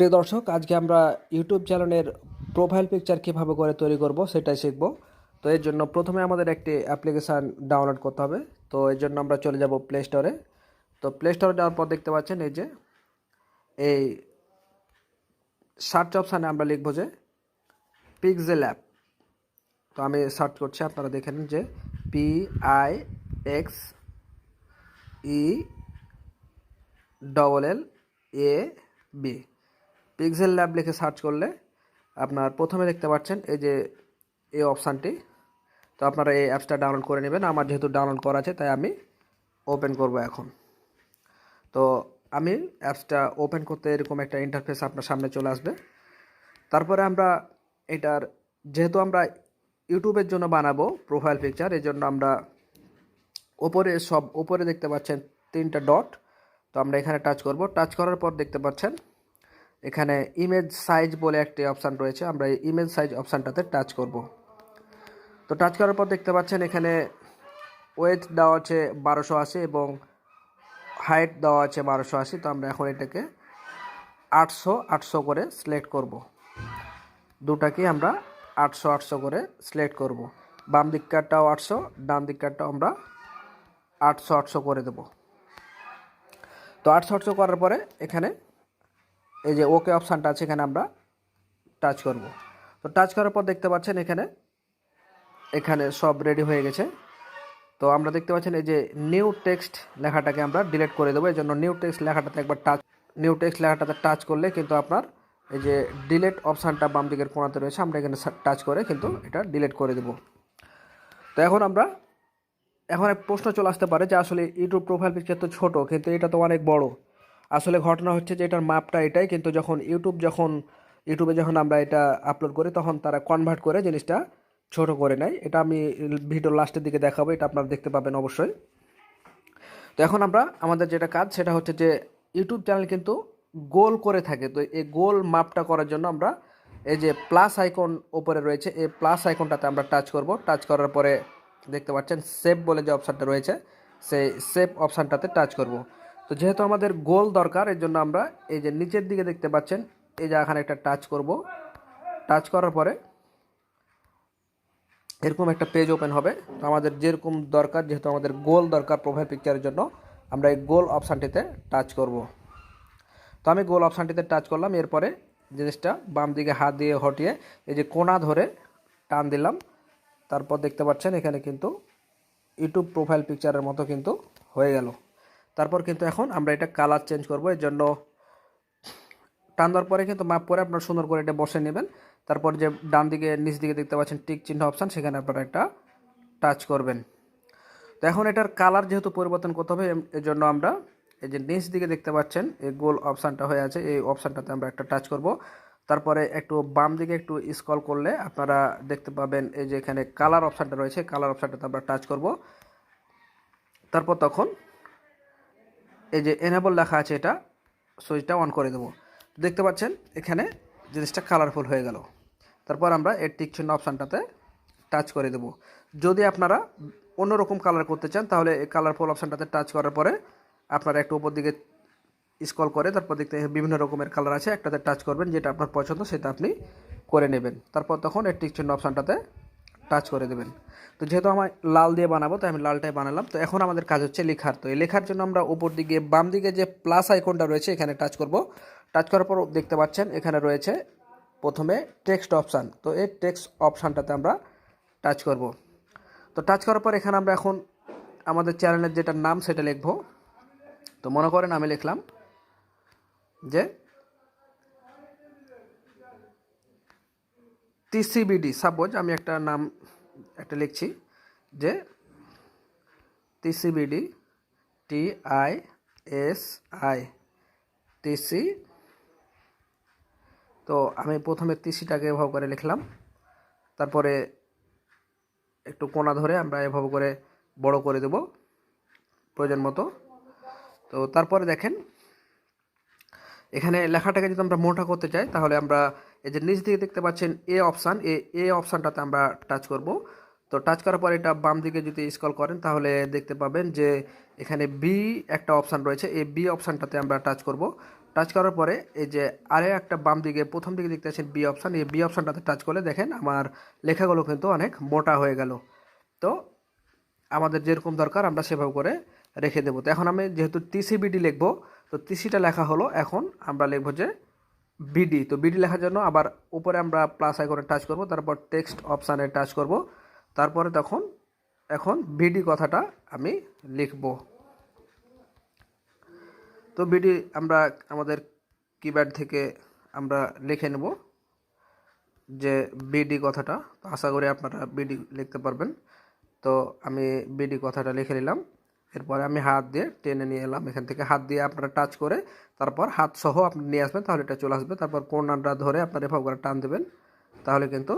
প্রিয় দর্শক, আজকে আমরা ইউটিউব চ্যানেলের প্রোফাইল পিকচার কীভাবে করে তৈরি করব সেটাই শিখব। তো এর জন্য প্রথমে আমাদের একটি অ্যাপ্লিকেশান ডাউনলোড করতে হবে। তো এর জন্য আমরা চলে যাব প্লে স্টোরে তো প্লে স্টোরে যাওয়ার পর দেখতে পাচ্ছেন এই যে, এই সার্চ অপশানে আমরা লিখব যে পিকজেল অ্যাপ তো আমি সার্চ করছি, আপনারা দেখে নিন যে P I X E double L A B pixel lab লিখে সার্চ করলে আপনার প্রথমে দেখতে পাচ্ছেন এই যে এই অপশানটি তো আপনারা এই অ্যাপসটা ডাউনলোড করে নেবেন। আমার যেহেতু ডাউনলোড করা আছে, তাই আমি ওপেন করব এখন। তো আমি অ্যাপসটা ওপেন করতে এরকম একটা ইন্টারফেস আপনার সামনে চলে আসবে। তারপরে আমরা এটার, যেহেতু আমরা ইউটিউবের জন্য বানাবো প্রোফাইল পিকচার এই জন্য আমরা ওপরে সব, ওপরে দেখতে পাচ্ছেন তিনটা ডট তো আমরা এখানে টাচ করব। টাচ করার পর দেখতে পাচ্ছেন এখানে ইমেজ সাইজ বলে একটি অপশান রয়েছে। আমরা এই ইমেজ সাইজ অপশানটাতে টাচ করব। তো টাচ করার পর দেখতে পাচ্ছেন এখানে ওয়েট দেওয়া আছে বারোশো আশি এবং হাইট দেওয়া আছে বারোশো আশি। তো আমরা এখন এটাকে আটশো আটশো করে সিলেক্ট করব। দুটাকে আমরা আটশো আটশো করে সিলেক্ট করব। বাম দিককারটাও আটশো, ডান দিককারটাও আমরা আটশো আটশো করে দেব। তো আটশো আটশো করার পরে এখানে এই যে ওকে অপশানটা আছে, এখানে আমরা টাচ করব। তো টাচ করার পর দেখতে পাচ্ছেন এখানে এখানে সব রেডি হয়ে গেছে। তো আমরা দেখতে পাচ্ছেন এই যে নিউ টেক্সট লেখাটাকে আমরা ডিলিট করে দেবো। এই জন্য নিউ টেক্সট লেখাটাতে একবার টাচ নিউ টেক্সট লেখাটাতে টাচ করলে কিন্তু আপনার এই যে ডিলেট অপশানটা বাম দিকের কোণাতে রয়েছে, আমরা এখানে টাচ করে কিন্তু এটা ডিলিট করে দেব। তো এখন আমরা, এখন এক প্রশ্ন চলে আসতে পারে যে আসলে ইউটিউব প্রোফাইল পিকচার তো ছোটো, কিন্তু এটা তো অনেক বড়। আসলে ঘটনা হচ্ছে যে এটার মাপটা এটাই, কিন্তু যখন ইউটিউব যখন ইউটিউবে যখন আমরা এটা আপলোড করি, তখন তারা কনভার্ট করে জিনিসটা ছোট করে নেয়। এটা আমি ভিডিও লাস্টের দিকে দেখাবো, এটা আপনারা দেখতে পাবেন অবশ্যই। তো এখন আমরা, আমাদের যেটা কাজ, সেটা হচ্ছে যে ইউটিউব চ্যানেল কিন্তু গোল করে থাকে। তো এই গোল মাপটা করার জন্য আমরা এই যে প্লাস আইকন ওপরে রয়েছে, এই প্লাস আইকনটাতে আমরা টাচ করব। টাচ করার পরে দেখতে পাচ্ছেন সেভ বলে যে অপশানটা রয়েছে, সেই সেভ অপশানটাতে টাচ করব। তো যেহেতু আমাদের গোল দরকার, এর জন্য আমরা এই যে নিচের দিকে দেখতে পাচ্ছেন, এই যে এখানে একটা টাচ করব। টাচ করার পরে এরকম একটা পেজ ওপেন হবে। তো আমাদের যেরকম দরকার, যেহেতু আমাদের গোল দরকার প্রোফাইল পিকচারের জন্য, আমরা এই গোল অপশানটিতে টাচ করব। তো আমি গোল অপশানটিতে টাচ করলাম, এরপরে জিনিসটা বাম দিকে হাত দিয়ে হটিয়ে এই যে কোনা ধরে টান দিলাম। তারপর দেখতে পাচ্ছেন এখানে কিন্তু ইউটিউব প্রোফাইল পিকচারের মতো কিন্তু হয়ে গেল। তারপর কিন্তু এখন আমরা এটা কালার চেঞ্জ করব, এর জন্য টান দেওয়ার পরে কিন্তু মাপ করে আপনার সুন্দর করে এটা বসে নেবেন। তারপর যে ডান দিকে, নিচ দিকে দেখতে পাচ্ছেন টিক চিহ্ন অপশান সেখানে আপনারা একটা টাচ করবেন। তো এখন এটার কালার যেহেতু পরিবর্তন করতে হবে এর জন্য আমরা এই যে নিচ দিকে দেখতে পাচ্ছেন, এই গোল অপশানটা হয়ে আছে, এই অপশানটাতে আমরা একটা টাচ করব। তারপরে একটু বাম দিকে একটু স্ক্রল করলে আপনারা দেখতে পাবেন, এই যে এখানে কালার অপশানটা রয়েছে কালার অপশানটাতে আমরা টাচ করব। তারপর তখন এই যে এনেবল লেখা আছে এটা সুইচটা অন করে দেবো। দেখতে পাচ্ছেন, এখানে জিনিসটা কালারফুল হয়ে গেল। তারপর আমরা এর টিক চিহ্ন অপশানটাতে টাচ করে দেব। যদি আপনারা অন্যরকম কালার করতে চান, তাহলে এই কালারফুল অপশানটাতে টাচ করার পরে আপনারা একটু উপর দিকে স্ক্রল করে, তারপর দেখতে বিভিন্ন রকমের কালার আছে, একটাতে টাচ করবেন, যেটা আপনার পছন্দ সেটা আপনি করে নেবেন। তারপর তখন এর টিক চিহ্ন অপশানটাতে টাচ করে দেবেন। তো যেহেতু আমার লাল দিয়ে বানাবো, তাই আমি লালটাই বানালাম। তো এখন আমাদের কাজ হচ্ছে লেখার। তো এই লেখার জন্য আমরা উপর দিকে, বাম দিকে যে প্লাস আইকনটা রয়েছে, এখানে টাচ করব। টাচ করার পর দেখতে পাচ্ছেন, এখানে রয়েছে প্রথমে টেক্সট অপশান তো এই টেক্সট অপশানটাতে আমরা টাচ করব। তো টাচ করার পর এখানে আমরা এখন আমাদের চ্যানেলের যেটা নাম, সেটা লিখব। তো মনে করেন আমি লিখলাম যে টিসিবিডি সাপোজ আমি একটা নাম, একটা লিখছি যে TCBD T I S I TC তো আমি প্রথমে তিসিটাকে এভাবে করে লিখলাম, তারপরে একটু কোনা ধরে আমরা এভাবে করে বড় করে দেব, প্রয়োজন মতো। তো তারপরে দেখেন, এখানে লেখাটাকে যদি আমরা মোটা করতে চাই, তাহলে আমরা এই যে নিচ দিকে দেখতে পাচ্ছেন এ অপশান এ এ অপশানটাতে আমরা টাচ করব। তো টাচ করার পর এটা বাম দিকে যদি স্কল করেন, তাহলে দেখতে পাবেন যে এখানে বি একটা অপশান রয়েছে। এই বি অপশানটাতে আমরা টাচ করব। টাচ করার পরে এই যে আরে একটা বাম দিকে, প্রথম দিকে দেখতে পাচ্ছেন বি অপশান এই বি অপশানটাতে টাচ করলে দেখেন আমার লেখাগুলো কিন্তু অনেক মোটা হয়ে গেল। তো আমাদের যেরকম দরকার আমরা সেভাবে করে রেখে দেবো। তো এখন আমি যেহেতু টিসিবিডি লিখব, তো টিসিটা লেখা হলো। এখন আমরা লিখব যে বিডি তো বিডি লেখার জন্য আবার উপরে আমরা প্লাস আইকনে টাচ করব, তারপর টেক্সট অপশানে টাচ করব, তারপরে তখন, এখন বিডি কথাটা আমি লিখব। তো বিডি আমরা আমাদের কিপ্যাড থেকে আমরা লিখে নেব যে বিডি কথাটা। আশা করি আপনারা বিডি লিখতে পারবেন। তো আমি বিডি কথাটা লিখে নিলাম। এরপরে আমি হাত দিয়ে টেনে নিয়ে এলাম এখান থেকে। হাত দিয়ে আপনারা টাচ করে তারপর হাত সহ আপনি নিয়ে আসবেন, তাহলে এটা চলে আসবে। তারপর কোনাটা ধরে আপনার এভাবে করে টান দেবেন, তাহলে কিন্তু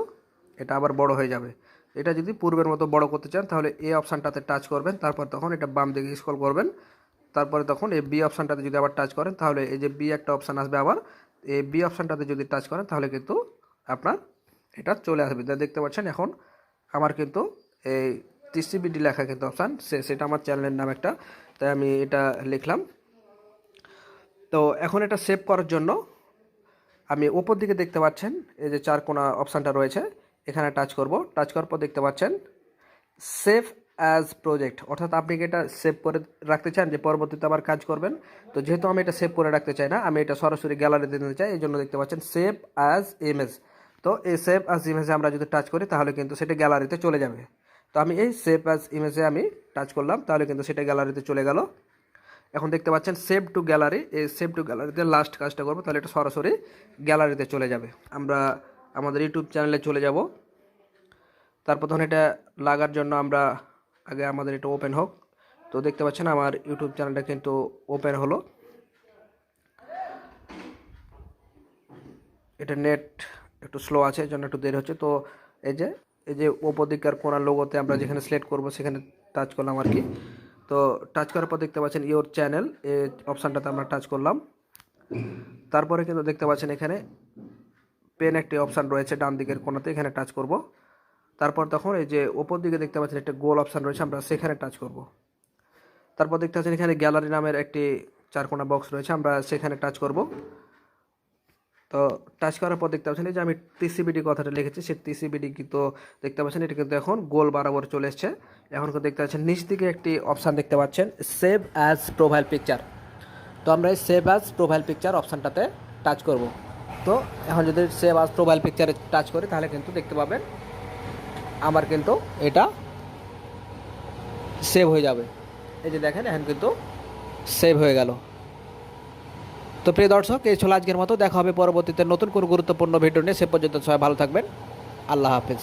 এটা আবার বড় হয়ে যাবে। এটা যদি পূর্বের মতো বড় করতে চান, তাহলে এ অপশানটাতে টাচ করবেন, তারপর তখন এটা বাম দিকে স্ক্রল করবেন। তারপরে তখন এই বি অপশানটাতে যদি আবার টাচ করেন, তাহলে এই যে বি একটা অপশান আসবে আবার। এই বি অপশানটাতে যদি টাচ করেন, তাহলে কিন্তু আপনার এটা চলে আসবে। দেখতে পাচ্ছেন এখন আমার কিন্তু এই টিসিবিডি লেখা কিন্তু অপশান সে, সেটা আমার চ্যানেলের নাম একটা, তাই আমি এটা লিখলাম। তো এখন এটা সেভ করার জন্য আমি ওপর দিকে দেখতে পাচ্ছেন, এই যে চার কোনা অপশানটা রয়েছে, এখানে টাচ করব। টাচ করার পর দেখতে পাচ্ছেন সেভ অ্যাজ প্রজেক্ট অর্থাৎ আপনি এটা সেভ করে রাখতে চান যে পরবর্তীতে আবার কাজ করবেন? তো যেহেতু আমি এটা সেভ করে রাখতে চাই না, আমি এটা সরাসরি গ্যালারিতে দিতে চাই, এই জন্য দেখতে পাচ্ছেন সেভ অ্যাজ ইমেজ তো এই সেভ অ্যাজ ইমেজে আমরা যদি টাচ করি, তাহলে কিন্তু সেটা গ্যালারিতে চলে যাবে। তো আমি এই সেভ অ্যাজ ইমেজে আমি টাচ করলাম, তাহলে কিন্তু সেটা গ্যালারিতে চলে গেল। এখন দেখতে পাচ্ছেন সেভ টু গ্যালারি এই সেভ টু গ্যালারিতে লাস্ট কাজটা করব, তাহলে এটা সরাসরি গ্যালারিতে চলে যাবে। আমরা আমাদের ইউটিউব চ্যানেলে চলে যাব। তারপর তখন এটা লাগার জন্য আমরা আগে আমাদের এটা ওপেন হোক। তো দেখতে পাচ্ছেন আমার ইউটিউব চ্যানেলটা কিন্তু ওপেন হলো। এটা নেট একটু স্লো আছে এই জন্য একটু দেরি হচ্ছে। তো এই যে এই যে ওপর দিককার কোনার লোগোতে আমরা যেখানে সিলেক্ট করব সেখানে টাচ করলাম আর কি। তো টাচ করার পর দেখতে পাচ্ছেন ইওর চ্যানেল এই অপশানটাতে আমরা টাচ করলাম। তারপরে কিন্তু দেখতে পাচ্ছেন এখানে পেন একটি অপশান রয়েছে ডান দিকের কোনাতে এখানে টাচ করব। তারপর তখন এই যে ওপর দিকে দেখতে পাচ্ছেন একটা গোল অপশান রয়েছে আমরা সেখানে টাচ করব। তারপর দেখতে পাচ্ছেন এখানে গ্যালারি নামের একটি চারকোনা বক্স রয়েছে আমরা সেখানে টাচ করব। তো টাচ করার পর দেখতে পাচ্ছেন যে আমি টিসিবিডি কথাটা লিখেছি, সেই টিসিবিডি কিন্তু দেখতে পাচ্ছেন, এটা কিন্তু এখন গোল বরাবর চলে এসছে। এখন দেখতে পাচ্ছেন, নিচ দিকে একটি অপশান দেখতে পাচ্ছেন সেভ অ্যাজ প্রোফাইল পিকচার তো আমরা এই সেভ অ্যাজ প্রোফাইল পিকচার অপশানটাতে টাচ করব। তো এখন যদি সেভ অ্যাজ প্রোফাইল পিকচারে টাচ করি, তাহলে কিন্তু দেখতে পাবেন, আমার কিন্তু এটা সেভ হয়ে যাবে। এই যে দেখেন, এখন কিন্তু সেভ হয়ে গেল। তো প্রিয় দর্শক, এই ছিল আজকের মতো। দেখা হবে পরবর্তীতে নতুন কোনো গুরুত্বপূর্ণ ভিডিও নিয়ে। সে পর্যন্ত সবাই ভালো থাকবেন। আল্লাহ হাফেজ।